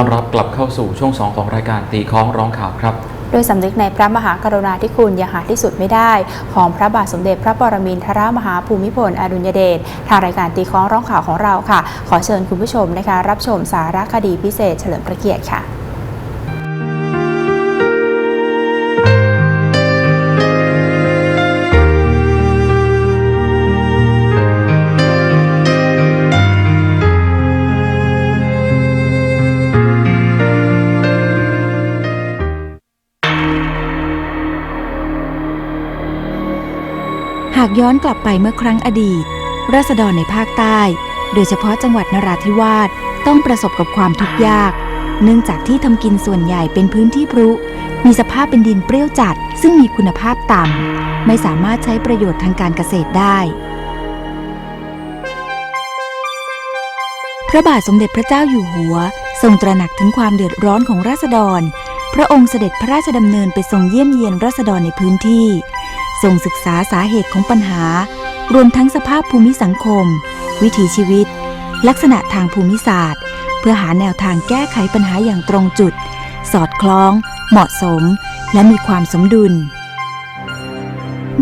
ต้อนรับกลับเข้าสู่ช่วง 2 ของรายการตีค้องร้องข่าวครับโดยสำนึกในพระมหากรุณาธิคุณอย่างหาที่สุดไม่ได้ ของพระบาทสมเด็จพระปรมินทรมหาภูมิพลอดุลยเดชทางรายการตีค้องร้องข่าวของเราค่ะ ขอเชิญคุณผู้ชมนะคะ รับชมสารคดีพิเศษเฉลิมพระเกียรติค่ะ ย้อนกลับไปเมื่อครั้งอดีต ราษฎรในภาคใต้ โดยเฉพาะจังหวัดนราธิวาสต้องประสบกับความทุกข์ยาก เนื่องจากที่ทำกินส่วนใหญ่เป็นพื้นที่พรุ มีสภาพเป็นดินเปรี้ยวจัด ซึ่งมีคุณภาพต่ำไม่สามารถใช้ประโยชน์ทางการเกษตรได้ พระบาทสมเด็จพระเจ้าอยู่หัว ทรงตระหนักถึงความเดือดร้อนของราษฎร พระองค์เสด็จพระราชดำเนินไปทรงเยี่ยมเยียนราษฎรในพื้นที่ ทรงศึกษาสาเหตุของปัญหา รวมทั้งสภาพภูมิสังคม วิถีชีวิต ลักษณะทางภูมิศาสตร์ เพื่อหาแนวทางแก้ไขปัญหาอย่างตรงจุด สอดคล้อง เหมาะสม และมีความสมดุล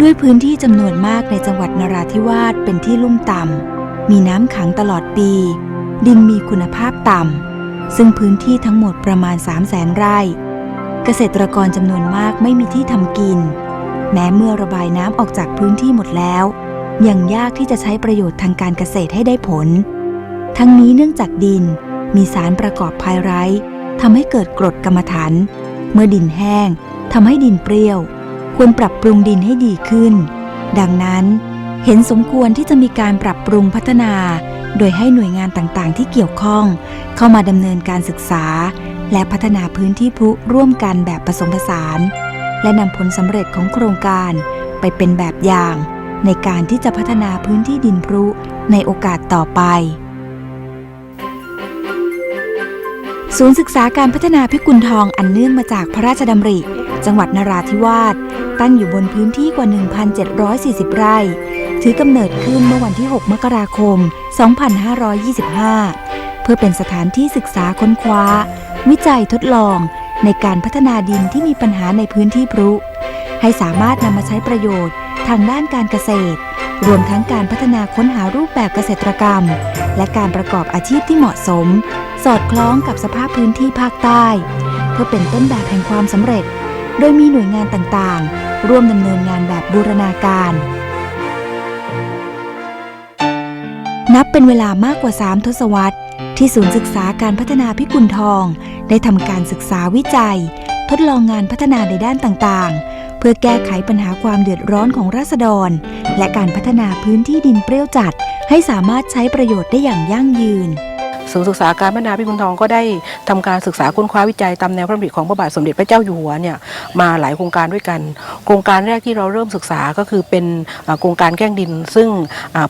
ด้วยพื้นที่จำนวนมากในจังหวัดนราธิวาสเป็นที่ลุ่มต่ำมีน้ำขังตลอดปี ดินมีคุณภาพต่ำซึ่งพื้นที่ทั้งหมดประมาณ 3 0 0แสนไร่ เกษตรกรจำนวนมากไม่มีที่ทำกิน แม้เมื่อระบายน้ำออกจากพื้นที่หมดแล้ว ยังยากที่จะใช้ประโยชน์ทางการเกษตรให้ได้ผล ทั้งนี้เนื่องจากดินมีสารประกอบภายไร้ทำให้เกิดกรดกรรมฐานเมื่อดินแห้งทำให้ดินเปรี้ยว ควรปรับปรุงดินให้ดีขึ้น ดังนั้น เห็นสมควรที่จะมีการปรับปรุงพัฒนา โดยให้หน่วยงานต่างๆ ที่เกี่ยวข้อง เข้ามาดำเนินการศึกษา และพัฒนาพื้นที่พลุร่วมกันแบบผสมผสาน และนำผลสำเร็จของโครงการไปเป็นแบบอย่าง ในการที่จะพัฒนาพื้นที่ดินพรุในโอกาสต่อไป ศูนย์ศึกษาการพัฒนาพิกุลทองอันเนื่องมาจากพระราชดำริ จังหวัดนราธิวาสตั้งอยู่บนพื้นที่กว่า 1,740 ไร่ ถือกำเนิดขึ้นเมื่อวันที่ 6 มกราคม 2525 เพื่อเป็นสถานที่ศึกษาค้นคว้า วิจัยทดลอง ในการพัฒนาดินที่มีปัญหาในพื้นที่พรุ ให้สามารถนำมาใช้ประโยชน์ ทางด้านการเกษตร รวมทั้งการพัฒนาค้นหารูปแบบเกษตรกรรม และการประกอบอาชีพที่เหมาะสม สอดคล้องกับสภาพพื้นที่ภาคใต้ เพื่อเป็นต้นแบบแห่งความสำเร็จ โดยมีหน่วยงานต่างๆ ร่วมดำเนินงานแบบบูรณาการ นับเป็นเวลามากกว่า 3 ทศวรรษ ที่ศูนย์ศึกษาการพัฒนาพิกุลทอง ได้ทำการศึกษาวิจัย ทดลองงานพัฒนาในด้านต่างๆ เพื่อแก้ไขปัญหาความเดือดร้อนของราษฎร และการพัฒนาพื้นที่ดินเปรี้ยวจัด ให้สามารถใช้ประโยชน์ได้อย่างยั่งยืน ศูนย์ศึกษาการพัฒนาพิกุลทองก็ได้ทำการศึกษาค้นคว้าวิจัยตามแนวพระดำริของพระบาทสมเด็จพระเจ้าอยู่หัวเนี่ยมาหลายโครงการด้วยกัน โครงการแรกที่เราเริ่มศึกษาก็คือเป็นโครงการแกล้งดิน ซึ่ง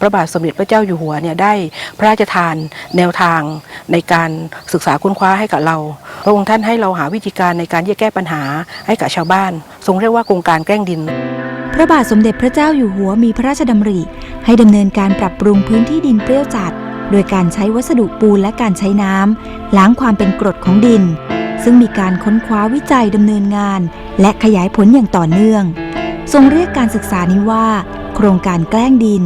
พระบาทสมเด็จพระเจ้าอยู่หัวเนี่ยได้พระราชทานแนวทางในการศึกษาค้นคว้าให้กับเรา พระองค์ท่านให้เราหาวิธีการในการที่จะแก้ปัญหาให้กับชาวบ้าน ทรงเรียกว่าโครงการแกล้งดิน พระบาทสมเด็จพระเจ้าอยู่หัวมีพระราชดำริ ให้ดำเนินการปรับปรุงพื้นที่ดินเปรี้ยวจัด โดยการใช้วัสดุปูนและการใช้น้ำล้างความเป็นกรดของดิน ซึ่งมีการค้นคว้าวิจัยดำเนินงาน และขยายผลอย่างต่อเนื่อง ทรงเรียกการศึกษานี้ว่า โครงการแกล้งดิน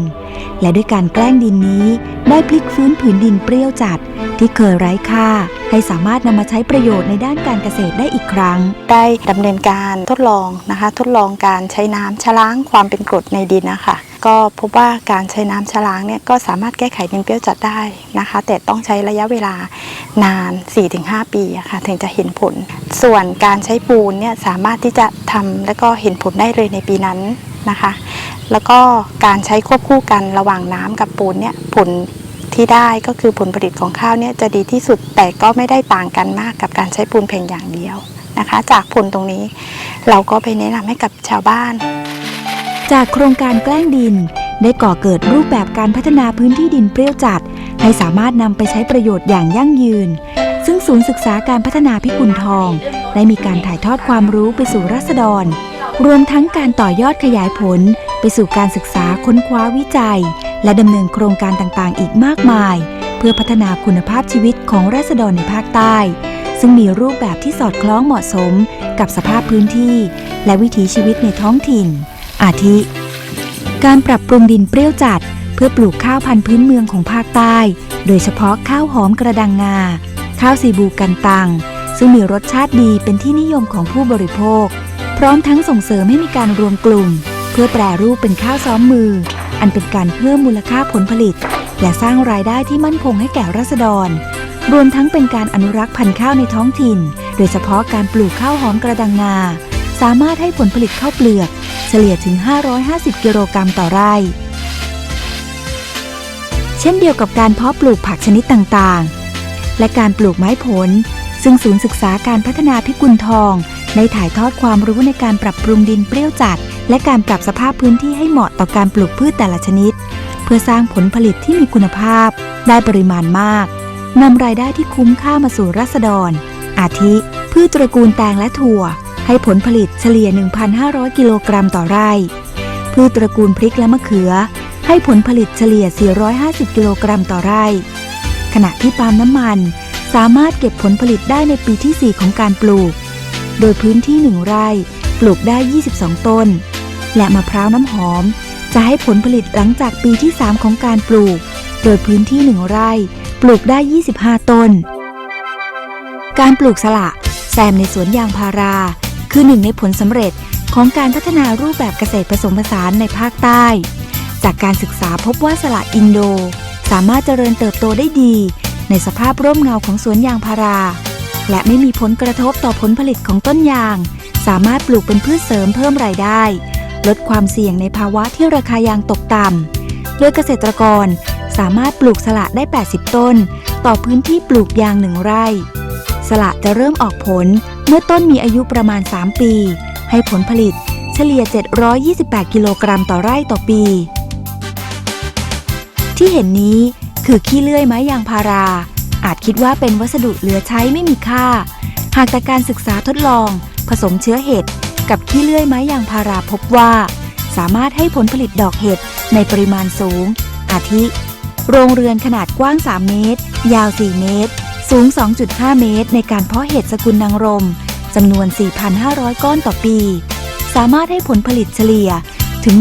และด้วยการแกล้งดินนี้ ได้พลิกฟื้นผืนดินเปรี้ยวจัด ที่เคยไร้ค่าให้สามารถนำมาใช้ประโยชน์ในด้านการเกษตรได้อีกครั้ง ได้ดำเนินการทดลองนะคะ ทดลองการใช้น้ำชะล้างความเป็นกรดในดินนะคะ ก็พบว่าการใช้น้ำชะล้างเนี่ยก็สามารถแก้ไขดินเปรี้ยวจัดได้นะคะ แต่ต้องใช้ระยะเวลานาน 4-5 ปีะค่ะถึงจะเห็นผล ส่วนการใช้ปูนเนี่ยสามารถที่จะทำแล้วก็เห็นผลได้เลยในปีนั้นนะคะ แล้วก็การใช้ควบคู่กันระหว่างน้ำกับปูนเนี่ยผลที่ได้ก็คือผลผลิตของข้าวเนี่ยจะดีที่สุดแต่ก็ไม่ได้ต่างกันมากกับการใช้ปูนเพียงอย่างเดียวนะคะ จากผลตรงนี้เราก็ไปแนะนำให้กับชาวบ้าน จากโครงการแกล้งดิน ได้ก่อเกิดรูปแบบการพัฒนาพื้นที่ดินเปรี้ยวจัด ให้สามารถนำไปใช้ประโยชน์อย่างยั่งยืน ซึ่งศูนย์ศึกษาการพัฒนาพิกุลทอง ได้มีการถ่ายทอดความรู้ไปสู่รัษฎร รวมทั้งการต่อยอดขยายผล ไปสู่การศึกษาค้นคว้าวิจัย และดำเนินโครงการต่างๆ อีกมากมาย เพื่อพัฒนาคุณภาพชีวิตของรัษฎรในภาคใต้ ซึ่งมีรูปแบบที่สอดคล้องเหมาะสม กับสภาพพื้นที่ และวิถีชีวิตในท้องถิ่น อาทิ การปรับปรุงดินเปรี้ยวจัด เพื่อปลูกข้าวพันธุ์พื้นเมืองของภาคใต้ โดยเฉพาะข้าวหอมกระดังงา ข้าวซีบูกันตัง ซึ่งมีรสชาติดีเป็นที่นิยมของผู้บริโภค พร้อมทั้งส่งเสริมให้มีการรวมกลุ่ม เพื่อแปรรูปเป็นข้าวซ้อมมือ อันเป็นการเพิ่มมูลค่าผลผลิต และสร้างรายได้ที่มั่นคงให้แก่ราษฎร รวมทั้งเป็นการอนุรักษ์พันธุ์ข้าวในท้องถิ่น โดยเฉพาะการปลูกข้าวหอมกระดังงาสามารถให้ผลผลิตข้าวเปลือก เฉลี่ยถึง 550 กิโลกรัมต่อไร่ เช่นเดียวกับการเพาะปลูกผักชนิดต่างๆ และการปลูกไม้ผล ซึ่งศูนย์ศึกษาการพัฒนาพิกุลทองได้ถ่ายทอดความรู้ในการปรับปรุงดินเปรี้ยวจัด และการปรับสภาพพื้นที่ให้เหมาะต่อการปลูกพืชแต่ละชนิด เพื่อสร้างผลผลิตที่มีคุณภาพ ได้ปริมาณมากนำรายได้ที่คุ้มค่ามาสู่ราษฎร อาทิ พืชตระกูลแตงและถั่ว ให้ผลผลิตเฉลี่ย 1,500 กิโลกรัมต่อไร่ พืชตระกูลพริกและมะเขือ ให้ผลผลิตเฉลี่ย 450 กิโลกรัมต่อไร่ ขณะที่ปาล์มน้ำมันสามารถเก็บผลผลิตได้ในปีที่ 4 ของการปลูก โดยพื้นที่ 1 ไร่ปลูกได้ 22 ต้น และมะพร้าวน้ำหอม จะให้ผลผลิตหลังจากปีที่ 3 ของการปลูก โดยพื้นที่ 1 ไร่ปลูกได้ 25 ต้น การปลูกสละแซมในสวนยางพารา คือหนึ่งในผลสำเร็จของการพัฒนารูปแบบเกษตรผสมผสานในภาคใต้ จากการศึกษาพบว่าสละอินโด สามารถเจริญเติบโตได้ดี ในสภาพร่มเงาของสวนยางพารา และไม่มีผลกระทบต่อผลผลิตของต้นยาง สามารถปลูกเป็นพืชเสริมเพิ่มรายได้ ลดความเสี่ยงในภาวะที่ราคายางตกต่ำโดยเกษตรกรสามารถปลูกสละได้ 80 ต้น ต่อพื้นที่ปลูกยางหนึ่งไร่ สละจะเริ่มออกผลเมื่อต้นมีอายุประมาณ 3 ปี ให้ผลผลิตเฉลี่ย 728 กิโลกรัมต่อไร่ต่อปี ที่เห็นนี้คือขี้เลื่อยไม้ยางพารา อาจคิดว่าเป็นวัสดุเหลือใช้ไม่มีค่า หากแต่การศึกษาทดลอง ผสมเชื้อเห็ดกับขี้เลื่อยไม้ยางพาราพบว่า สามารถให้ผลผลิตดอกเห็ดในปริมาณสูง อาทิ โรงเรือนขนาดกว้าง 3 เมตร ยาว 4 เมตร สูง 2.5 เมตร ในการเพาะเห็ดสกุลนางรมจำนวน 4,500 ก้อนต่อปี สามารถให้ผลผลิตเฉลี่ยถึง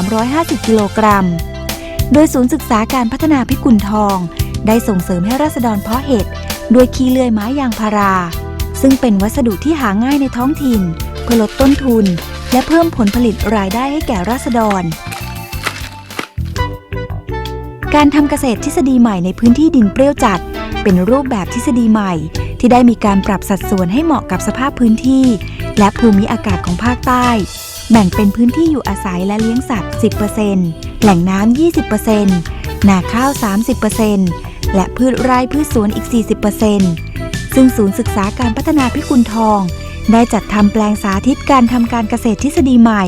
1,350 กิโลกรัม โดยศูนย์ศึกษาการพัฒนาพิกุลทอง ได้ส่งเสริมให้ราษฎรเพาะเห็ดด้วยขี้เลื่อยไม้ยางพารา ซึ่งเป็นวัสดุที่หาง่ายในท้องถิ่น เพื่อลดต้นทุน และเพิ่มผลผลิตรายได้ให้แก่ราษฎร การทำเกษตรทฤษฎีใหม่ในพื้นที่ดินเปรี้ยวจัด เป็นรูปแบบทฤษฎีใหม่ ที่ได้มีการปรับสัดส่วนให้เหมาะกับสภาพพื้นที่ และภูมิอากาศของภาคใต้ แบ่งเป็นพื้นที่อยู่อาศัยและเลี้ยงสัตว์ 10%แหล่งน้ำ 20%นาข้าว 30%และพืชไร่พืชสวนอีก 40%ซึ่งศูนย์ศึกษาการพัฒนาพิกุลทอง ได้จัดทำแปลงสาธิตการทำการเกษตรทฤษฎีใหม่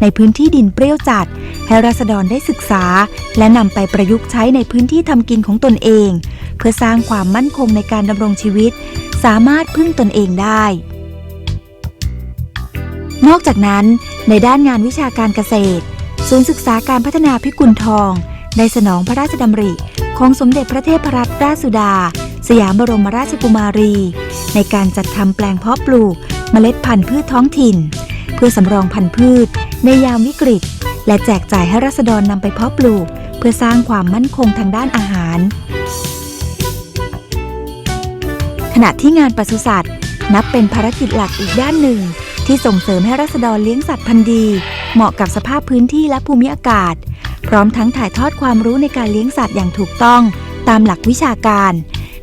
ในพื้นที่ดินเปรี้ยวจัด ให้ราษฎรได้ศึกษา และนำไปประยุกต์ใช้ในพื้นที่ทำกินของตนเอง เพื่อสร้างความมั่นคงในการดำรงชีวิต สามารถพึ่งตนเองได้ นอกจากนั้น ในด้านงานวิชาการเกษตร ศูนย์ศึกษาการพัฒนาพิกุลทองได้สนองพระราชดำริของสมเด็จพระเทพรัตนราชสุดา สยามบรมราชกุมารี ในการจัดทำแปลงเพาะปลูก เมล็ดพันธุ์พืชท้องถิ่น เพื่อสำรองพันธุ์พืช ในยามวิกฤต และแจกจ่ายให้รัษฎรนำไปเพาะปลูก เพื่อสร้างความมั่นคงทางด้านอาหาร ขณะที่งานปศุสัตว์ นับเป็นภารกิจหลักอีกด้านหนึ่ง ที่ส่งเสริมให้รัษฎรเลี้ยงสัตว์พันธุ์ดี เหมาะกับสภาพพื้นที่และภูมิอากาศ พร้อมทั้งถ่ายทอดความรู้ในการเลี้ยงสัตว์อย่างถูกต้อง ตามหลักวิชาการ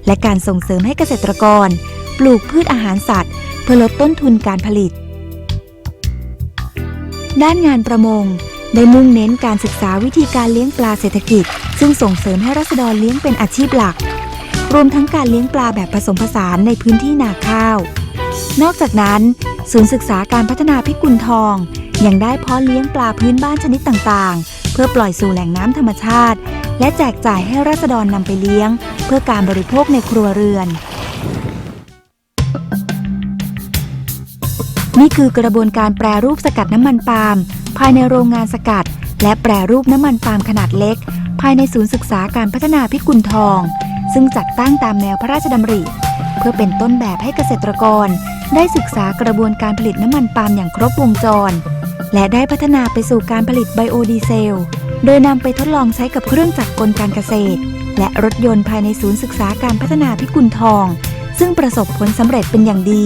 และการส่งเสริมให้เกษตรกร ปลูกพืชอาหารสัตว์ พื่อลดต้นทุนการผลิต ด้านงานประมง ได้มุ่งเน้นการศึกษาวิธีการเลี้ยงปลาเศรษฐกิจ ซึ่งส่งเสริมให้รัษฎรเลี้ยงเป็นอาชีพหลัก รวมทั้งการเลี้ยงปลาแบบผสมผสานในพื้นที่นาข้าว นอกจากนั้น ศูนย์ศึกษาการพัฒนาพิกุลทอง ยังได้เพาะเลี้ยงปลาพื้นบ้านชนิดต่างๆ เพื่อปล่อยสู่แหล่งน้ำธรรมชาติ และแจกจ่ายให้ราษฎรนำไปเลี้ยง เพื่อการบริโภคในครัวเรือน นี่คือกระบวนการแปรรูปสกัดน้ำมันปาล์มภายในโรงงานสกัด และแปรรูปน้ำมันปาล์มขนาดเล็ก ภายในศูนย์ศึกษาการพัฒนาพิกุลทอง ซึ่งจัดตั้งตามแนวพระราชดำริ เพื่อเป็นต้นแบบให้เกษตรกร ได้ศึกษากระบวนการผลิตน้ำมันปาล์มอย่างครบวงจร และได้พัฒนาไปสู่การผลิตไบโอดีเซล โดยนำไปทดลองใช้กับเครื่องจักรกลการเกษตร และรถยนต์ภายในศูนย์ศึกษาการพัฒนาพิกุลทอง ซึ่งประสบผลสำเร็จเป็นอย่างดี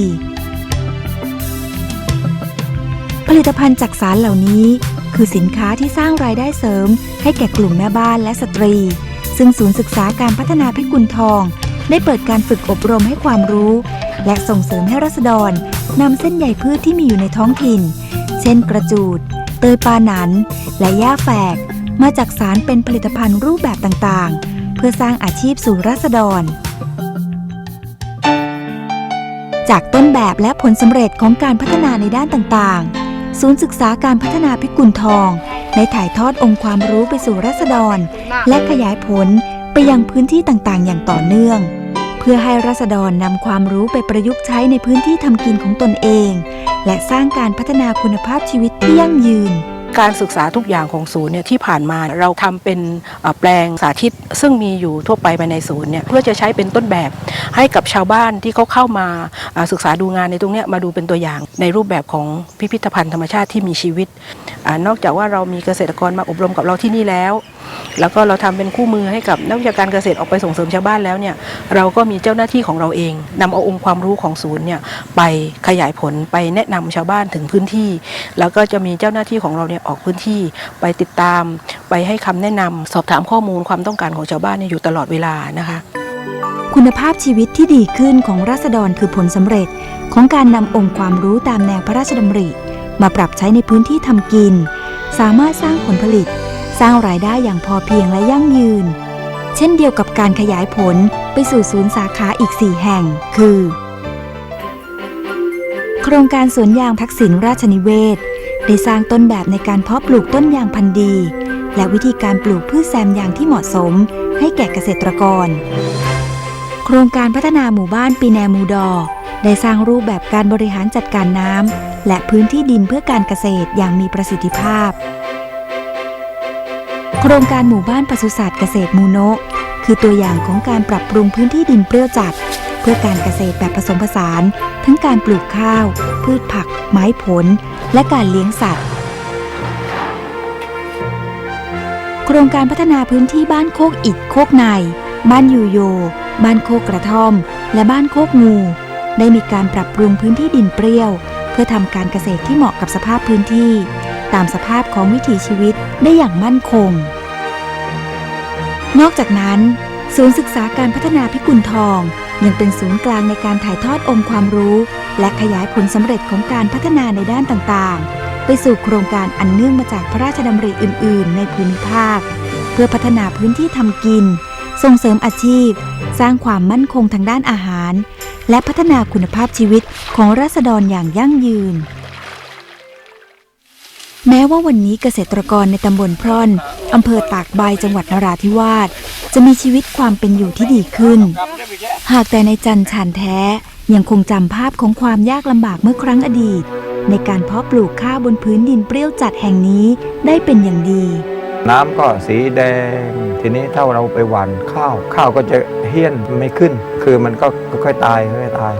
ผลิตภัณฑ์จากสารเหล่านี้ คือสินค้าที่สร้างรายได้เสริม ให้แก่กลุ่มแม่บ้านและสตรี ซึ่งศูนย์ศึกษาการพัฒนาพิกุลทอง ได้เปิดการฝึกอบรมให้ความรู้ และส่งเสริมให้รัษฎรนำเส้นใยพืชที่มีอยู่ในท้องถิ่น เช่นกระจูด เตยปาหนัน และหญ้าแฝก มาจากสารเป็นผลิตภัณฑ์รูปแบบต่างๆ เพื่อสร้างอาชีพสู่รัษฎรจากต้นแบบและผลสำเร็จของการพัฒนาในด้านต่างๆ ศูนย์ศึกษาการพัฒนาพิกุลทองได้ถ่ายทอดองค์ความรู้ไปสู่รัษฎร และขยายผลไปยังพื้นที่ต่างๆ อย่างต่อเนื่อง เพื่อให้รัษฎรนำความรู้ไปประยุกต์ใช้ในพื้นที่ทำกินของตนเอง และสร้างการพัฒนาคุณภาพชีวิตที่ยั่งยืน การศึกษาทุกอย่างของศูนย์เนี่ยที่ผ่านมาเราทำเป็นแปลงสาธิต ซึ่งมีอยู่ทั่วไปภายในศูนย์เนี่ยเพื่อจะใช้เป็นต้นแบบให้กับชาวบ้านที่เขาเข้ามาศึกษาดูงานในตรงเนี้ยมาดูเป็นตัวอย่างในรูปแบบของพิพิธภัณฑ์ธรรมชาติที่มีชีวิตอนอกจากว่าเรามีเกษตรกรมาอบรมกับเราที่นี่แล้ว แล้วก็เราทำเป็นคู่มือให้กับนักวิชาการเกษตรออกไปส่งเสริมชาวบ้านแล้วเนี่ยเราก็มีเจ้าหน้าที่ของเราเองนำเอาองค์ความรู้ของศูนย์เนี่ยไปขยายผลไปแนะนำชาวบ้านถึงพื้นที่ แล้วก็จะมีเจ้าหน้าที่ของเราเนี่ยออกพื้นที่ไปติดตาม ไปให้คำแนะนำสอบถามข้อมูลความต้องการของชาวบ้านเนี่ยอยู่ตลอดเวลานะคะคุณภาพชีวิตที่ดีขึ้นของราษฎรคือผลสำเร็จ ของการนำองค์ความรู้ตามแนวพระราชดำริ มาปรับใช้ในพื้นที่ทำกิน สามารถสร้างผลผลิต สร้างรายได้อย่างพอเพียงและยั่งยืน เช่นเดียวกับการขยายผลไปสู่ศูนย์สาขาอีก 4 แห่ง คือ โครงการสวนยางทักษิณราชนิเวศ ได้สร้างต้นแบบในการเพาะปลูกต้นยางพันธุ์ดี และวิธีการปลูกพืชแซมยางที่เหมาะสม ให้แก่เกษตรกร โครงการพัฒนาหมู่บ้านปีแนมูดอ ได้สร้างรูปแบบการบริหารจัดการน้ำและพื้นที่ดินเพื่อการเกษตรอย่างมีประสิทธิภาพ ครงการหมู่บ้านปศุสัตว์เกษตรมูโนะคือตัวอย่างของการปรับปรุงพื้นที่ดินเปรี้ยวจัด เพื่อการเกษตรแบบผสมผสาน ทั้งการปลูกข้าว พืชผัก ไม้ผล และการเลี้ยงสัตว์ โครงการพัฒนาพื้นที่บ้านโคกอิดโคกใน บ้านยูโย บ้านโคกกระท่อม และบ้านโคกงู ได้มีการปรับปรุงพื้นที่ดินเปรี้ยว เพื่อทำการเกษตรที่เหมาะกับสภาพพื้นที่ ตามสภาพของวิถีชีวิตได้อย่างมั่นคง นอกจากนั้น ศูนย์ศึกษาการพัฒนาพิกุลทอง ยังเป็นศูนย์กลางในการถ่ายทอดองค์ความรู้ และขยายผลสำเร็จของการพัฒนาในด้านต่างๆ ไปสู่โครงการอันเนื่องมาจากพระราชดำริอื่น ๆ ในภูมิภาค เพื่อพัฒนาพื้นที่ทำกิน ส่งเสริมอาชีพ สร้างความมั่นคงทางด้านอาหาร และพัฒนาคุณภาพชีวิตของราษฎรอย่างยั่งยืน แม้ว่าวันนี้เกษตรกรในตำบลพร่อน อำเภอตากใบจังหวัดนราธิวาส จะมีชีวิตความเป็นอยู่ที่ดีขึ้น หากแต่ในจันทร์ชานแท้ ยังคงจำภาพของความยากลำบากเมื่อครั้งอดีต ในการเพาะปลูกข้าวบนพื้นดินเปรี้ยวจัดแห่งนี้ได้เป็นอย่างดี น้ำก็สีแดง ทีนี้ถ้าเราไปหว่านข้าว ข้าวก็จะเฮี้ยนไม่ขึ้น คือมันก็ค่อยๆตายค่อยๆตาย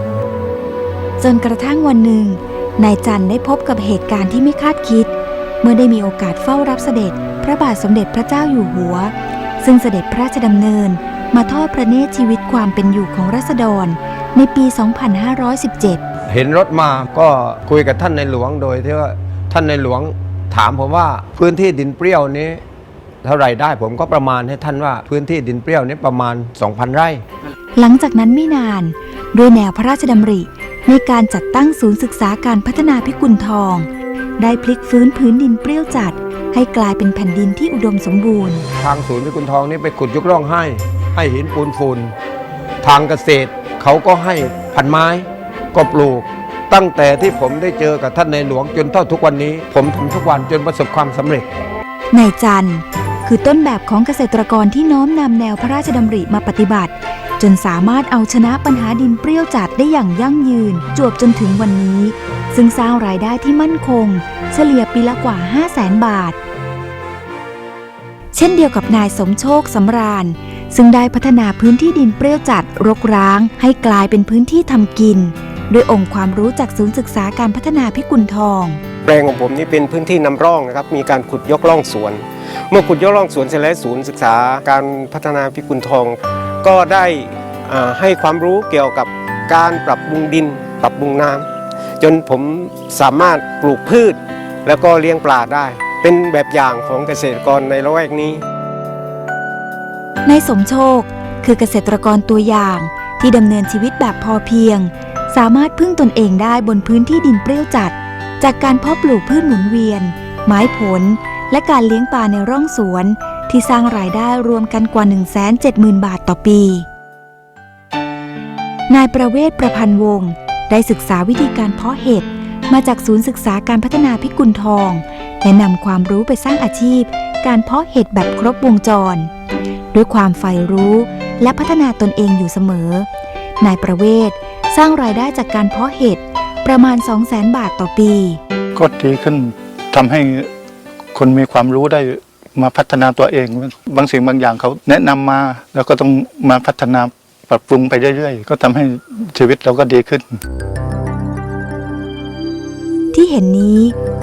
จนกระทั่งวันหนึ่งนายจันได้พบกับเหตุการณ์ที่ไม่คาดคิดเมื่อได้มีโอกาสเฝ้ารับเสด็จพระบาทสมเด็จพระเจ้าอยู่หัว ซึ่งเสด็จพระราชดำเนิน มาทอดพระเนตรชีวิตความเป็นอยู่ของรัษฎร ในปี 2517 เห็นรถมาก็คุยกับท่านในหลวงโดยที่ว่าท่านในหลวงถามผมว่าพื้นที่ดินเปรี้ยวนี้เท่าไหรได้ผมก็ประมาณให้ท่านว่าพื้นที่ดินเปรี้ยวนี้ประมาณ 2,000 ไร่ หลังจากนั้นไม่นาน ด้วยแนวพระราชดำริ ในการจัดตั้งศูนย์ศึกษาการพัฒนาพิกุลทอง ได้พลิกฟื้นพื้นดินเปรี้ยวจัด ให้กลายเป็นแผ่นดินที่อุดมสมบูรณ์ ทางศูนย์พิกุลทองนี่ไปขุดยกร่องให้ ให้หินปูนฟูนทางเกษตรเขาก็ให้พันไม้ก็ปลูก ตั้งแต่ที่ผมได้เจอกับท่านในหลวงจนเท่าทุกวันนี้ ผมทำทุกวันจนประสบความสำเร็จ นายจันทร์คือต้นแบบของเกษตรกรที่น้อมนำแนวพระราชดำริมาปฏิบัติ จนสามารถเอาชนะปัญหาดินเปรี้ยวจัดได้อย่างยั่งยืน จวบจนถึงวันนี้ ซึ่งสร้างรายได้ที่มั่นคง เฉลี่ยปีละกว่า 5 0 0แสนบาท เช่นเดียวกับนายสมโชคสำราญ ซึ่งได้พัฒนาพื้นที่ดินเปรี้ยวจัดรกร้าง ให้กลายเป็นพื้นที่ทำกิน ด้วยองค์ความรู้จากศูนย์ศึกษาการพัฒนาพิกุลทองแปลงของผมนี่เป็นพื้นที่นำร่องนะครับ มีการขุดยกร่องสวน เมื่อขุดยกร่องสวนเสร็จแล้วศูนย์ศึกษาการพัฒนาพิกุลทอง ก็ได้ให้ความรู้เกี่ยวกับการปรับปรุงดิน ปรับปรุงน้ำจนผมสามารถปลูกพืช แล้วก็เลี้ยงปลาได้ เป็นแบบอย่างของเกษตรกรในละแวกนี้นายสมโชคคือเกษตรกรตัวอย่างที่ดำเนินชีวิตแบบพอเพียง สามารถพึ่งตนเองได้บนพื้นที่ดินเปรี้ยวจัด จากการเพาะปลูกพืชหมุนเวียน ไม้ผล และการเลี้ยงปลาในร่องสวน ที่สร้างรายได้รวมกันกว่า 170,000 บาทต่อปี นายประเวศประพันธ์วงศ์ได้ศึกษาวิธีการเพาะเห็ดมาจากศูนย์ศึกษาการพัฒนาพิกุลทอง และนำความรู้ไปสร้างอาชีพ การเพาะเห็ดแบบครบวงจร ด้วยความใฝ่รู้และพัฒนาตนเองอยู่เสมอ นายประเวศสร้างรายได้จากการเพาะเห็ดประมาณ 200,000 บาทต่อปี ก็ดีขึ้นทำให้คนมีความรู้ได้ มาพัฒนาตัวเอง บางสิ่งบางอย่างเขาแนะนำมาแล้วก็ต้องมาพัฒนาปรับปรุงไปเรื่อยๆ ก็ทำให้ชีวิตเราก็ดีขึ้น ที่เห็นนี้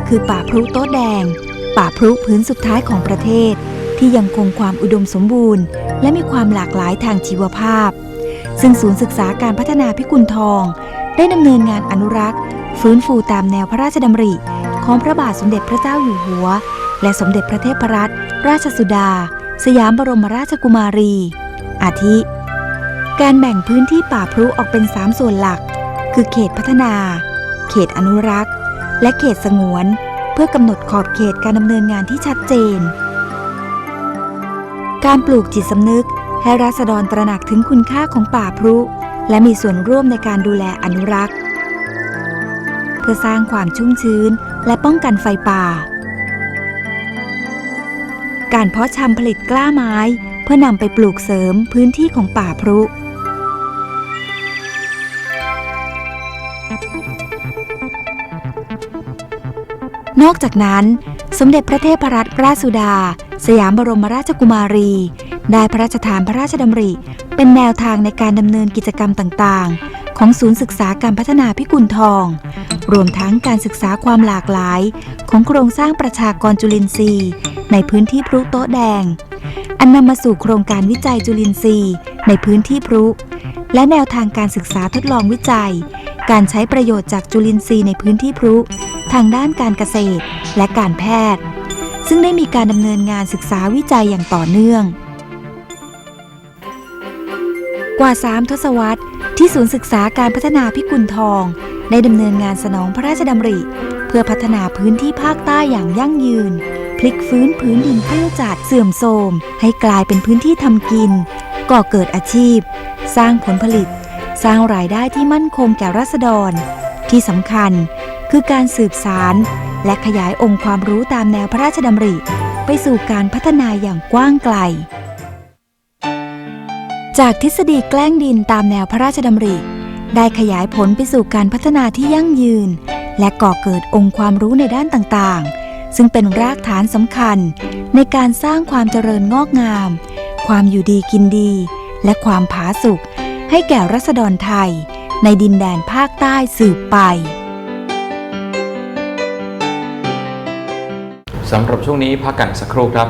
คือป่าพลุโต๊ะแดง ป่าพลุพื้นสุดท้ายของประเทศ ที่ยังคงความอุดมสมบูรณ์ และมีความหลากหลายทางชีวภาพ ซึ่งศูนย์ศึกษาการพัฒนาพิกุลทอง ได้ดำเนินงานอนุรักษ์ ฟื้นฟูตามแนวพระราชดำริ ของพระบาทสมเด็จพระเจ้าอยู่หัว และสมเด็จพระเทพรัตนราชสุดา สยามบรมราชกุมารี อาทิ การแบ่งพื้นที่ป่าพลุออกเป็น 3 ส่วนหลัก คือเขตพัฒนา เขตอนุรักษ์ และเขตสงวน เพื่อกำหนดขอบเขตการดำเนินงานที่ชัดเจน การปลูกจิตสำนึกให้ราษฎรตระหนักถึงคุณค่าของป่าพรุและมีส่วนร่วมในการดูแลอนุรักษ์ เพื่อสร้างความชุ่มชื้นและป้องกันไฟป่า การเพาะชำผลิตกล้าไม้ เพื่อนำไปปลูกเสริมพื้นที่ของป่าพรุนอกจากนั้น สมเด็จพระเทพรัตนราชสุดา สยามบรมราชกุมารี ได้พระราชทานพระราชดำริ เป็นแนวทางในการดำเนินกิจกรรมต่างๆ ของศูนย์ศึกษาการพัฒนาพิกุลทอง รวมทั้งการศึกษาความหลากหลาย ของโครงสร้างประชากรจุลินทรีย์ ในพื้นที่พลุโต๊ะแดง อันนำมาสู่โครงการวิจัยจุลินทรีย์ ในพื้นที่พลุ และแนวทางการศึกษาทดลองวิจัย การใช้ประโยชน์จากจุลินทรีย์ในพื้นที่พลุ ทางด้านการเกษตรและการแพทย์ ซึ่งได้มีการดำเนินงานศึกษาวิจัยอย่างต่อเนื่อง กว่า3ทศวรรษที่ศูนย์ศึกษาการพัฒนาพิกุลทอง ได้ดำเนินงานสนองพระราชดำริ เพื่อพัฒนาพื้นที่ภาคใต้อย่างยั่งยืน พลิกฟื้นพื้นดินเปรี้ยวจัดเสื่อมโทรม ให้กลายเป็นพื้นที่ทำกิน ก่อเกิดอาชีพ สร้างผลผลิต สร้างรายได้ที่มั่นคงแก่รัษฎร ที่สำคัญคือการสืบสารและขยายองค์ความรู้ตามแนวพระราชดำริ ไปสู่การพัฒนาอย่างกว้างไกล จากทฤษฎีแกล้งดินตามแนวพระราชดำริ ได้ขยายผลไปสู่การพัฒนาที่ยั่งยืน และก่อเกิดองค์ความรู้ในด้านต่างๆ ซึ่งเป็นรากฐานสำคัญ ในการสร้างความเจริญงอกงาม ความอยู่ดีกินดี และความผาสุกให้แก่รัษฎรไทย ในดินแดนภาคใต้สืบไปสำหรับช่วงนี้พักกันสักครู่ครับ